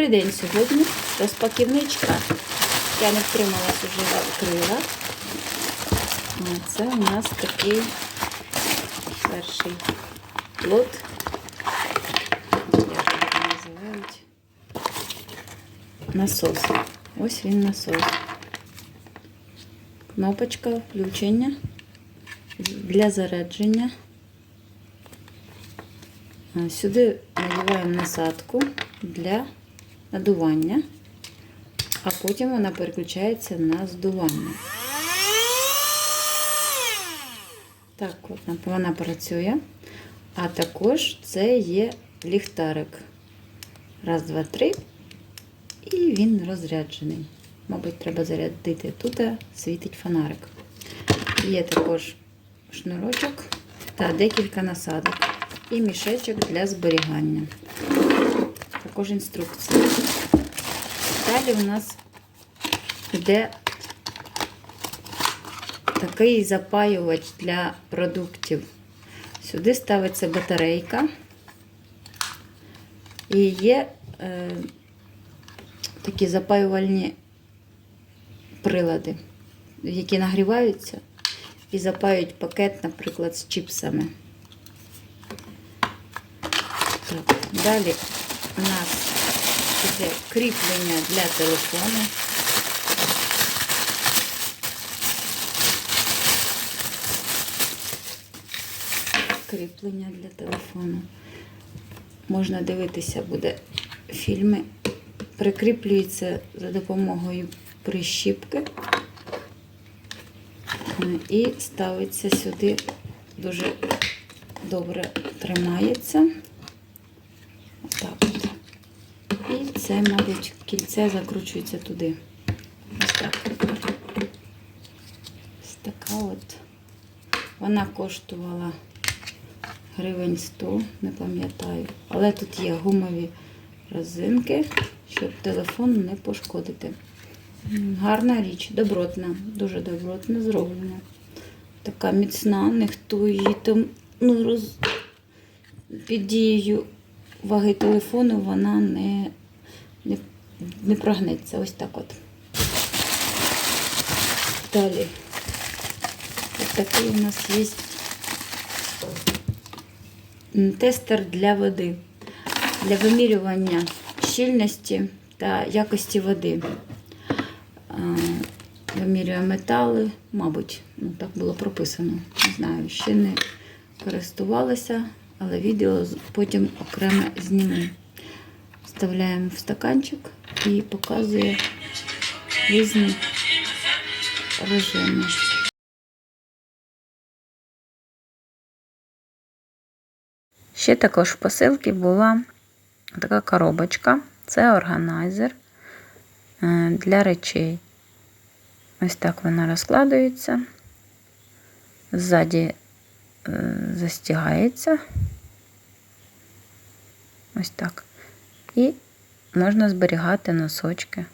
Добрий день сьогодні. Розпаківничка. Я не втрималась уже відкрила. А Це у нас такий перший лот. Як його називають? Насос. Ось він насос. Кнопочка включення для зарядження. Сюди надіваємо насадку для надування, а потім вона переключається на здування. Так, от вона працює. А також це є ліхтарик. Раз, два, три. І він розряджений. Мабуть, треба зарядити тут, світить фонарик. Є також шнурочок та декілька насадок. І мішечок для зберігання. Також інструкція. Далі у нас йде такий запаювач для продуктів. Сюди ставиться батарейка. І є е, такі запаювальні прилади, які нагріваються і запаюють пакет, наприклад, з чіпсами. Так, далі у нас іде кріплення для телефону. Кріплення для телефону. Можна дивитися буде фільми. Прикріплюється за допомогою прищіпки і ставиться сюди дуже добре тримається. Отак от. І це, мабуть, кільце закручується туди. Ось так. Ось така от. Вона коштувала гривень 100, не пам'ятаю. Але тут є гумові резинки, щоб телефон не пошкодити. Гарна річ, добротна, дуже добротно зроблена. Така міцна, ніхто її там ну, роз... під дією ваги телефону вона не, не, не прогнеться. Ось так от. Далі. Ось такий у нас є тестер для води. Для вимірювання щільності та якості води. Вимірює метали, мабуть, ну так було прописано. Не знаю, ще не користувалася, але відео потім окремо зніму. Вставляємо в стаканчик і показує різні режими. Ще також в посилці була така коробочка. Це органайзер е, для речей. Ось так вона розкладується. Ззаді е, застягається. Ось так. І можна зберігати носочки.